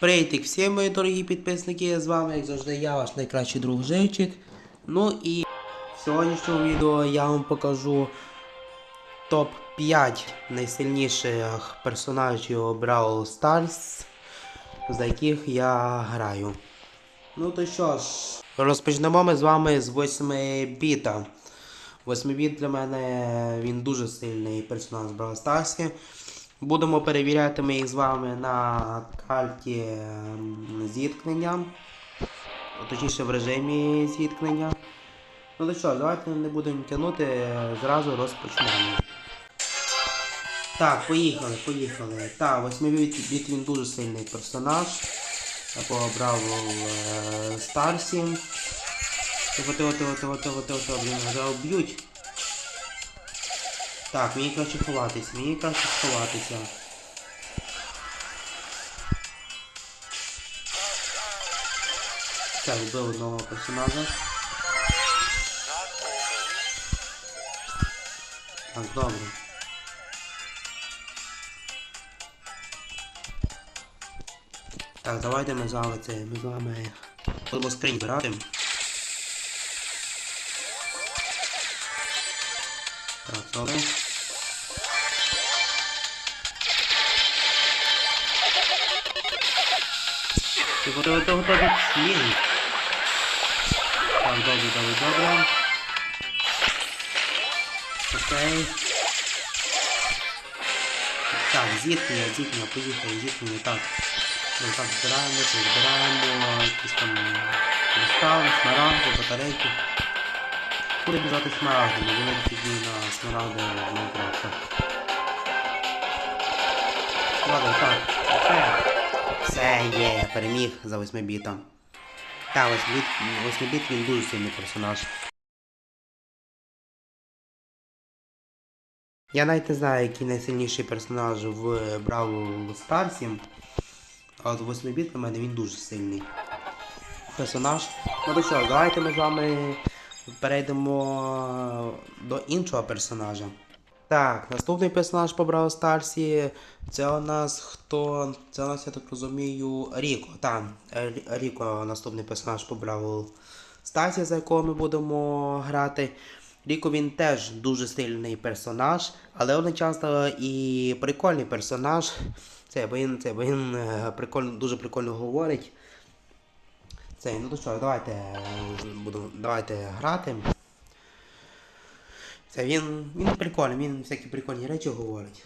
Привітик всім мої дорогі підписники, з вами, як завжди, я ваш найкращий друг Живчик. Ну і в сьогоднішньому відео я вам покажу топ-5 найсильніших персонажів Brawl Stars, за яких я граю. Ну то що ж, розпочнемо ми з вами з 8 біта. 8 біт для мене він дуже сильний персонаж в Brawl Stars. Будемо перевіряти ми їх з вами на карті ем, зіткнення. Точніше в режимі зіткнення. Ну то що, давайте не будемо тягнути, зразу розпочнемо. Так, поїхали, поїхали. Так, восьмибіт біт він дуже сильний персонаж. Я пообрав е, Старсі. Тихо, тихо, тихо, тихо, тихо, тихо, блін, вже об'ють. Так, мені краще ховатись, мені краще сховатися. Так, вбив одного персонажа. Так, добре. Так, давайте ми з це, ми з вами будемо скринь брати. Так, добре. Czy bo to, to chyba być mini. Tak, dobrze, dobrze, dobra. Okej. Okay. Tak, zjedz mnie, zjedz mnie, pojecha, zjedz mnie, tak. No tak, zbieramy, to zbieramy, jakieś tam kryształy, smaragdy, batarejki. Kurde, by za te smaragdy, nie wiem, jak na smaragdy, no prawda. Dobra, tak, okej. Okay. Все є, переміг за 8 бітом. Так, 8 біт, 8 біт він дуже сильний персонаж. Я навіть не знаю, який найсильніший персонаж в Бравл Старсі. А от 8 біт для мене він дуже сильний персонаж. Ну то що, давайте ми з вами перейдемо до іншого персонажа. Так, наступний персонаж по Бравл Старсі. Це у нас хто? Це у нас, я так розумію, Ріко. Так, Ріко наступний персонаж по Бравл Старсі, за якого ми будемо грати. Ріко він теж дуже сильний персонаж, але одночасно і прикольний персонаж. Це, він, це, він е, прикольно, дуже прикольно говорить. Це, ну то що, давайте, е, буду, давайте грати. Це він, він прикольний, він всякі прикольні речі говорить.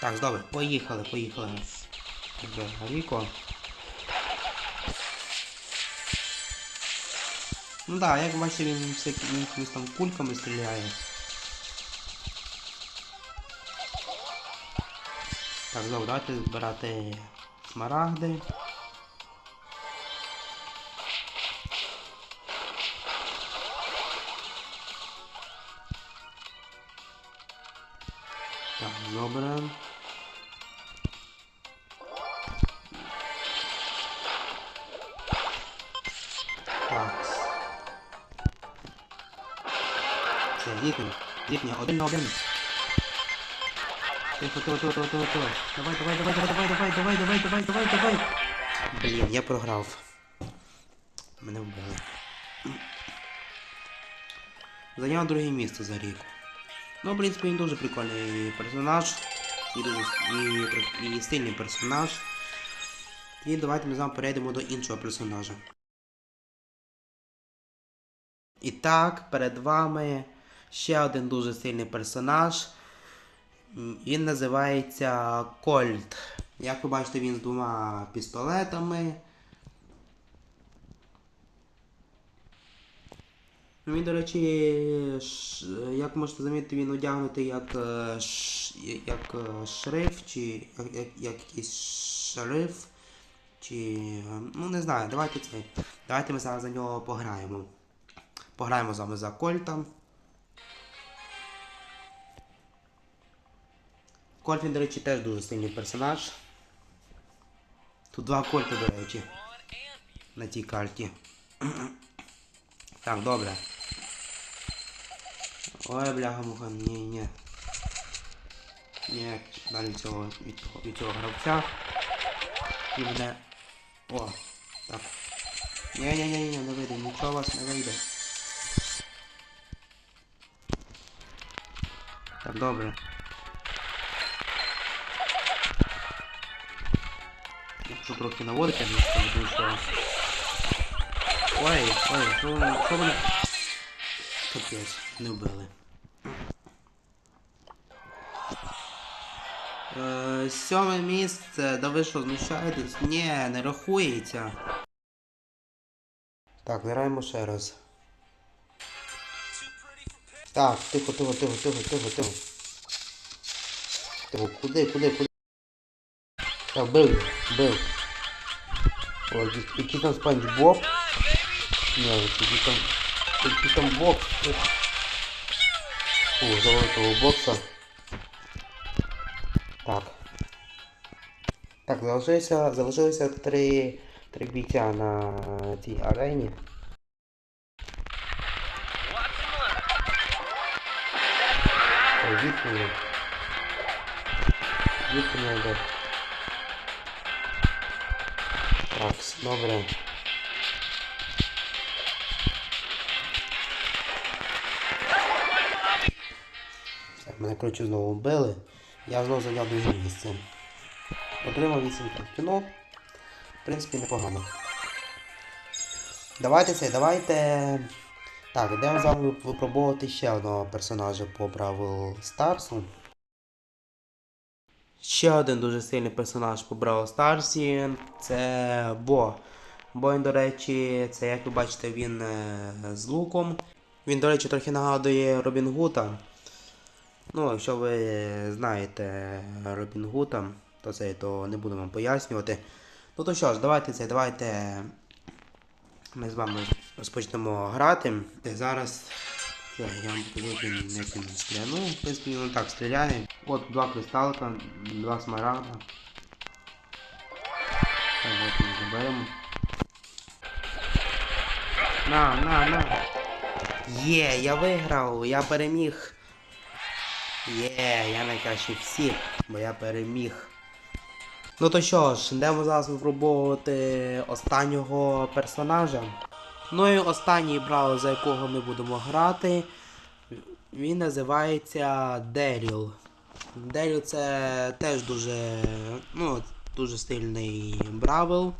Так, добре, поїхали, поїхали. Вже Ріко. Ну да, як бачите, він всякими там кульками стріляє. Так, добре, давайте збирати Smaragdy. Tak, dobré. Tak. Все, видно. Видно, один на один. Давай, давай, давай, давай, давай, давай, давай, давай, давай, давай, давай. Блін, я програв. Мене вбили. Зайняв друге місце за рік. Ну, в принципі, він дуже прикольний персонаж. І і, і сильний персонаж. І давайте ми з вами перейдемо до іншого персонажа. І так, перед вами ще один дуже сильний персонаж. Він називається Кольт. Як ви бачите, він з двома пістолетами. Ну, Він, до речі, як можете замітити, він одягнутий як, е, як е, шриф, чи як, як, як якийсь шериф. Чи. Ну не знаю, давайте це. Давайте ми зараз за нього пограємо. Пограємо з вами за Кольта. Кольт, він, до речі, теж дуже сильний персонаж. Тут два кольти, до речі. На тій карті. Так, добре. Ой, бляха муха, ні, ні. Ні, далі від цього, від цього гравця. І буде. О, так. Ні, ні, ні, ні, не вийде, нічого у вас не вийде. Так, добре. Якщо трохи наводити, буду ще раз. Ой, ой, що ви, що не вбили. Е, сьоме місце, да ви що, знущаєтесь? Ні, не рахується. Так, граємо ще раз. Так, тихо, тихо, тихо, тихо, тихо, тихо. Тихо, куди, куди, куди? Так, бив, бив. О, який- який там спанч Боб? Ні, який там... Який там бокс? Фу, золотого бокса. Так. Так, залишилося, залишилося три, три бійця на цій арені. Ой, Звідки? Звідки Так, добре. Так, мене коротше знову вбили. Я знову зайняв друге місце. Отримав 8 кіно. В принципі, непогано. Давайте це, давайте. Так, йдемо з вами випробовувати ще одного персонажа по Бравл Старсу. Ще один дуже сильний персонаж по Бравл Старсі це Бо. Бо до речі, це, як ви бачите, він е, з луком. Він, до речі, трохи нагадує Робін Гута. Ну, якщо ви знаєте Робін Гута, то це то не буду вам пояснювати. Ну то що ж, давайте це, давайте ми з вами розпочнемо грати. Зараз я вам як він, стріляє. Ну, в принципі, він так стріляє. От два кристалка, два смарагда. Так, от ми заберемо. На, на, на. Є, я виграв, я переміг. Є, я найкращий всіх, бо я переміг. Ну то що ж, йдемо зараз випробовувати останнього персонажа. Ну і останній браузер, за якого ми будемо грати, він називається Деріл. Деріл це теж дуже, ну, дуже стильний бравел.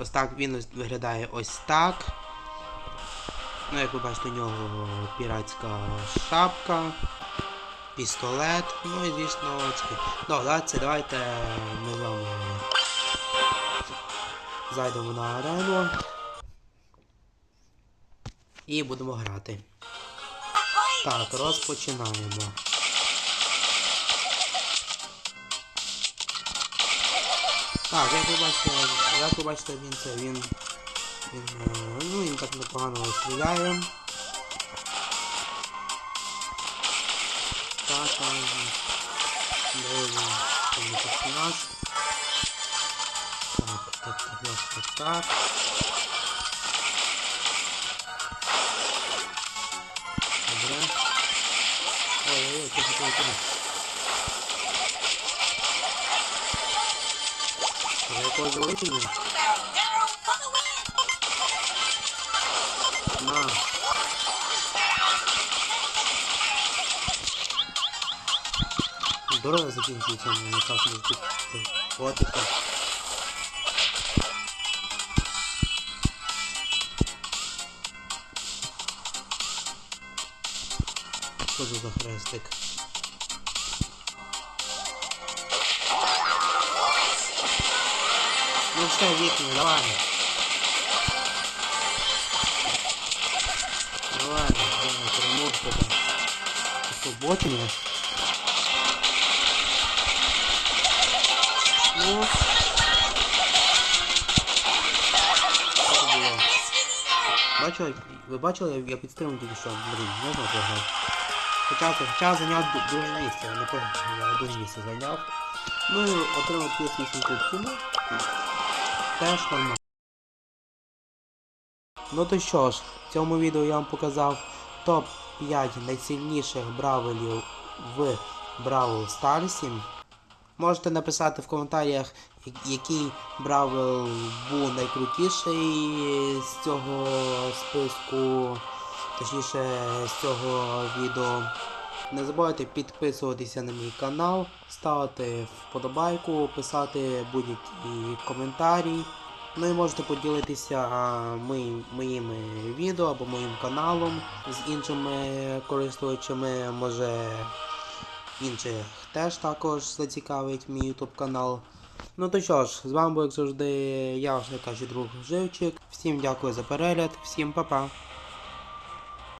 Ось так він виглядає ось так. Ну, як ви бачите, у нього піратська шапка пістолет, ну і звісно. Ну, давайте, давайте ми з вами зайдемо на арену і будемо грати. Так, розпочинаємо. Так, як ви бачите, як ви бачите, він це, він, він, е, ну, він так непогано стріляє. Так, там доволі там персонаж. Так, так, так, так, так, так. Якогось? На. Дорога закінчується, не так може тут. От і так. Це за хрестик? Ну все, вікно, давай. Давай, давай, переможка там. Що, ботів? Ну. Що це було? Бачили, ви бачили, я підстрілив тільки що, блін, можна програв. Хоча, хоча зайняв друге місце, не я друге місце зайняв. Ну і отримав 58 кубків. Теж нормально. Ну то що ж, в цьому відео я вам показав топ 5 найсильніших бравелів в Бравл Старсі. Можете написати в коментарях, який бравел був найкрутіший з цього списку, точніше з цього відео. Не забувайте підписуватися на мій канал, ставити вподобайку, писати будь-які коментарі. Ну і можете поділитися моїм, моїми відео або моїм каналом з іншими користувачами. Може інших теж також зацікавить мій YouTube канал. Ну то що ж, з вами був як завжди я, ваш найкращий друг Живчик. Всім дякую за перегляд, всім па-па.